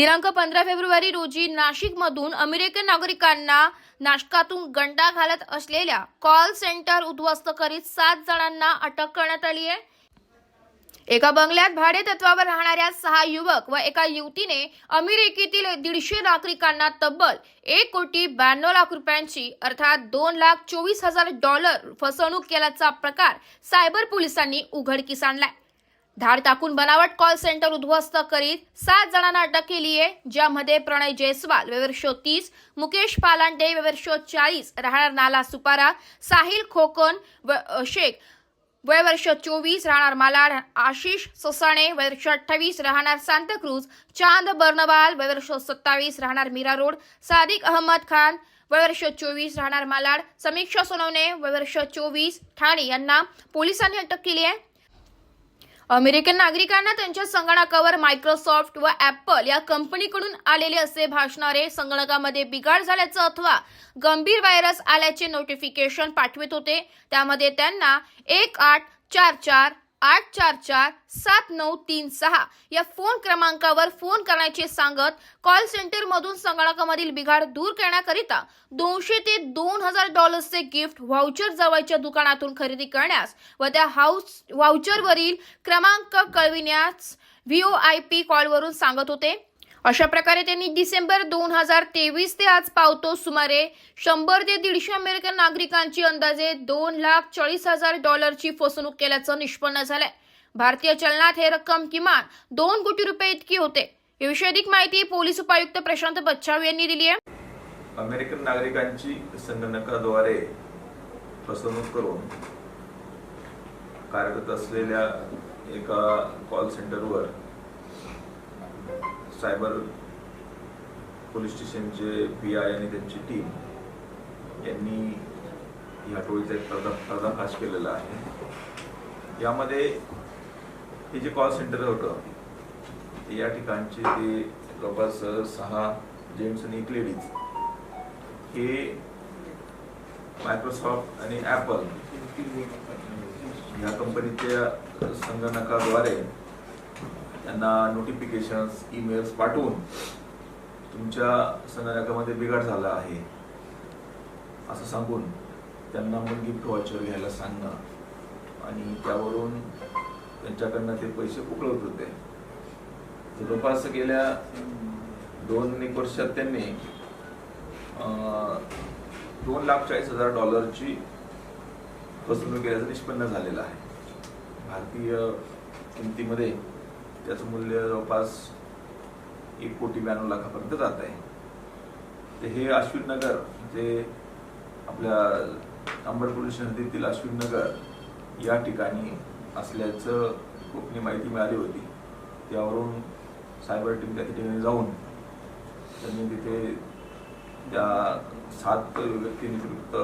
दिनांक पंधरा फेब्रुवारी रोजी नाशिकमधून अमेरिकन नागरिकांना नाशकातून गंडा घालत असलेल्या कॉल सेंटर उद्ध्वस्त करीत सात जणांना अटक करण्यात आली आहे. एका बंगल्यात भाडे तत्वावर राहणाऱ्या सहा युवक व एका युवतीने अमेरिकेतील दीडशे नागरिकांना तब्बल एक कोटी ब्याण्णव लाख रुपयांची अर्थात दोन लाख चोवीस हजार डॉलर फसवणूक केल्याचा प्रकार सायबर पोलिसांनी उघडकीस आणलाय. धाड टाकून बनावट कॉल सेंटर उद्ध्वस्त करीत सात जणांना अटक केली आहे ज्यामध्ये प्रणय जयस्वाल वेवर्षो तीस मुकेश पालांडे वेवर्ष चाळीस राहणार नाला सुपारा साहिल खोकन व शेख वय वर्ष चोवीस राहणार मालाड आशिष ससाणे वयवर्ष अठ्ठावीस राहणार सांताक्रूज चांद बर्नवाल वयवर्ष सत्तावीस राहणार मीरा रोड सादिक अहमद खान वयवर्ष चोवीस राहणार मालाड समीक्षा सोनवणे वयवर्ष चोवीस ठाणे यांना पोलिसांनी अटक केली आहे. अमेरिकन नागरिकांना त्यांच्या संगणकावर मायक्रोसॉफ्ट व ऍपल या कंपनीकडून आलेले असे भासणारे संगणकामध्ये बिघाड झाल्याचं अथवा गंभीर व्हायरस आल्याचे नोटिफिकेशन पाठवित होते. त्यामध्ये त्यांना एक आठ चार चार आठ चार चार सात नऊ तीन सहा या फोन क्रमांकावर फोन करण्याचे सांगत कॉल सेंटरमधून संगणकामधील बिघाड दूर करण्याकरिता दोनशे ते दोन हजार डॉलर्सचे गिफ्ट व्हाउचर जवळच्या दुकानातून खरेदी करण्यास व त्या हाऊस व्हाउचरवरील क्रमांक कळविण्यास व्ही ओ आय पी कॉलवरून सांगत होते. अशा प्रकारे त्यांनी डिसेंबर दोन हजार तेवीस ते आज पावतो सुमारे शंभर ते दीडशे अमेरिकन नागरिकांची अंदाजे दोन लाख चाळीस हजार डॉलरची फसवणूक केल्याचं निष्पन्न झालंय. भारतीय चलनात हे रक्कम किमान दोन कोटी रुपये इतकी होते. याविषयी अधिक माहिती पोलीस उपायुक्त प्रशांत बच्छाव यांनी दिली आहे. अमेरिकन नागरिकांची संगणकाद्वारे फसवणूक करून कार्यरत असलेल्या एका कॉल सेंटरवर सायबर पोलीस स्टेशनचे पी आय आणि त्यांची टीम यांनी या टोळीचा एक पर्दा पर्दाफाश केलेला आहे. यामध्ये हे जे कॉल सेंटर होतं या ठिकाणचे ते जवळपास सहा जेंट्स आणि एक लेडीज हे मायक्रोसॉफ्ट आणि ॲपल ह्या कंपनीच्या संगणकाद्वारे त्यांना नोटिफिकेशन्स ईमेल्स पाठवून तुमच्या संगणकामध्ये बिघाड झाला आहे असं सांगून त्यांना मग गिफ्ट वॉचर घ्यायला सांगणं आणि त्यावरून त्यांच्याकडनं ते पैसे उकळत होते. जवळपास गेल्या दोन एक वर्षात त्यांनी दोन लाख चाळीस हजार डॉलरची फसवणूक केल्याचं निष्पन्न झालेलं आहे. भारतीय किमतीमध्ये त्याचं मूल्य जवळपास एक कोटी ब्याण्णव लाखापर्यंत जात आहे. ते हे अश्विन नगर जे आपल्या अंबरपूर शहरातील अश्विन नगर या ठिकाणी असल्याचं कोकणी माहिती मिळाली होती. त्यावरून सायबर टीम त्या ठिकाणी जाऊन त्यांनी तिथे त्या सात व्यक्तींविरुद्ध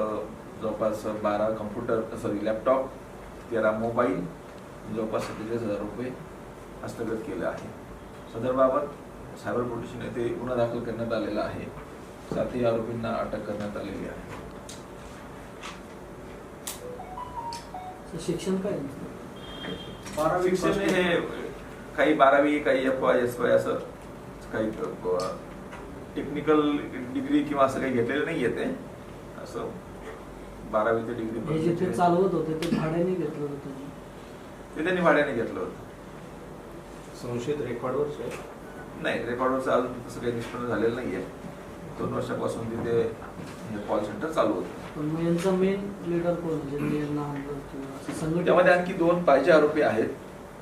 जवळपास बारा कम्प्युटर सॉरी लॅपटॉप तेरा मोबाईल जवळपास सत्तेचाळीस हजार रुपये हस्तगत केले आहे. सदरबाबत सायबर पोलीस येथे गुन्हा दाखल करण्यात आलेला आहे. सातही आरोपींना अटक करण्यात आलेली आहे. शिक्षण काय बारावी शिक्षण हे काही बारावी काही एफ वाय एस वाय असं काही टेक्निकल डिग्री किंवा असं काही घेतलेलं नाही येते असं बारावी ते जे ते डिग्री चालवत होते ते भाड्याने घेतलं होतं ते त्यांनी भाड्याने घेतलं होतं. संशयित रेकॉर्डवरच आहे. नाही रेकॉर्डवरचं अजून तसं काही निष्पन्न झालेलं नाहीये. दोन वर्षापासून तिथे हे कॉल सेंटर चालू होतं. पण मग यांचा मेन लीडर कोण? म्हणजे किंवा संघटन? त्यामध्ये आणखी दोन पाहिजे आरोपी आहेत.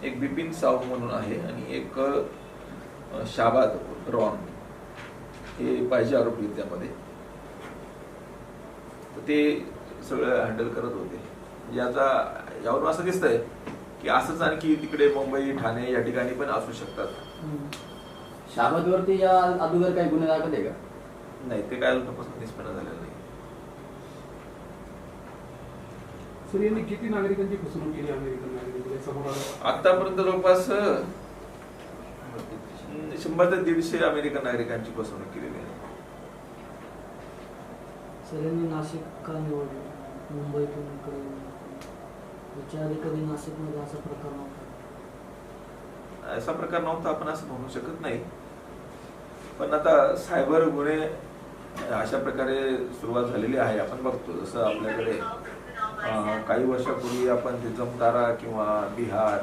एक बिपिन साहू म्हणून आहे आणि एक अ, शाबाद रॉन. हे पाहिजे आरोपी आहेत त्यामध्ये. तर ते सगळं हँडल करत होते. याचा यावरून असं दिसतंय की असंच आणखी तिकडे मुंबई ठाणे या ठिकाणी पण असू शकतात. हम्म. शाबादवरती या अगोदर काही गुन्हे दाखल आहे का? नाही ते काय अजून तपास निष्पन्न झालेलं नाही. सर यांनी किती नागरिकांची फसवणूक केली अमेरिकन नागरिकांची समोर आलं. आतापर्यंत जवळपास अ, शंभर ते दीडशे अमेरिकन नागरिकांची फसवणूक केलेली आहे. सर यांनी नाशिक का निवडलं? मुंबईतून इकडे याच्या आधी कधी नाशिकमध्ये असा प्रकार नव्हता? असा प्रकार नव्हता आपण असं म्हणू शकत नाही. पण आता सायबर गुन्हे अशा प्रकारे सुरुवात झालेली आहे. आपण बघतो जसं आपल्याकडे काही वर्षापूर्वी आपण ते जमतारा किंवा बिहार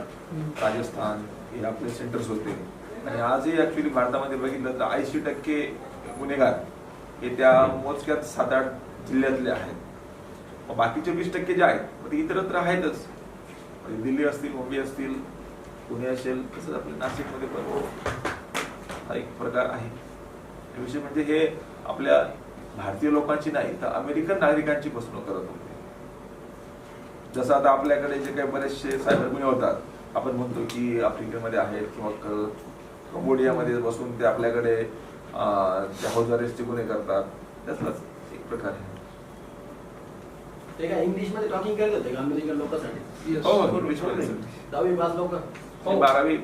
राजस्थान हे आपले सेंटर्स होते. आणि आजही ऍक्च्युली भारतामध्ये बघितलं तर ऐंशी टक्के गुन्हेगार हे त्या मोजक्यात सात आठ जिल्ह्यातले आहेत. बाकीचे वीस टक्के जे आहेत ते इतरत्र आहेतच. म्हणजे दिल्ली असतील मुंबई असतील पुणे असेल तसंच आपल्या नाशिकमध्ये पण हा एक प्रकार आहे. विषय म्हणजे हे आपल्या भारतीय लोकांची नाही तर अमेरिकन नागरिकांची फसवणूक करत होते. जसं आता आपल्याकडे जे काही बरेचसे सायबर गुन्हे होतात आपण म्हणतो की आफ्रिकेमध्ये आहेत किंवा कंबोडियामध्ये बसून ते आपल्याकडे अं, हाऊस अरेस्टचे गुन्हे करतात. त्यातलाच एक प्रकार आहे. ते काय इंग्लिशमध्ये टॉकिंग करत होते का? अमेरिकन लोकांसाठी. हो हो दहावी पास लोक. हो. बारावी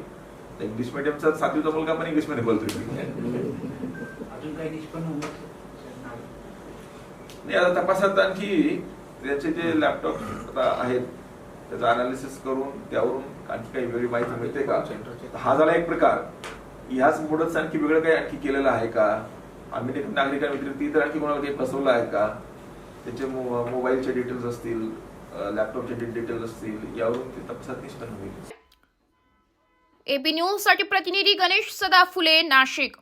इंग्लिश मिडियमचा सातवीचा मुलगा पण इंग्लिशमध्ये बोलतोय. अजून काही निष्पन्न होत नाही. आता तपासात आणखी त्याचे जे लॅपटॉप आता आहेत त्याचं अनालिसिस करून त्यावरून आणखी काही वेगळी माहिती मिळते का? हा झाला एक प्रकार. ह्याच मोडच आणखी वेगळं काही आणखी केलेलं आहे का? अमेरिकन नागरिकांव्यतिरिक्त इतर आणखी कोणाला काही फसवलं आहे का? त्याचे मो- मोबाईलचे डिटेल्स असतील लॅपटॉपचे डिटेल्स असतील यावरून ते तपासात निष्पन्न होईल एबी न्यूजसाठी प्रतिनिधी गणेश सदाफुले नाशिक.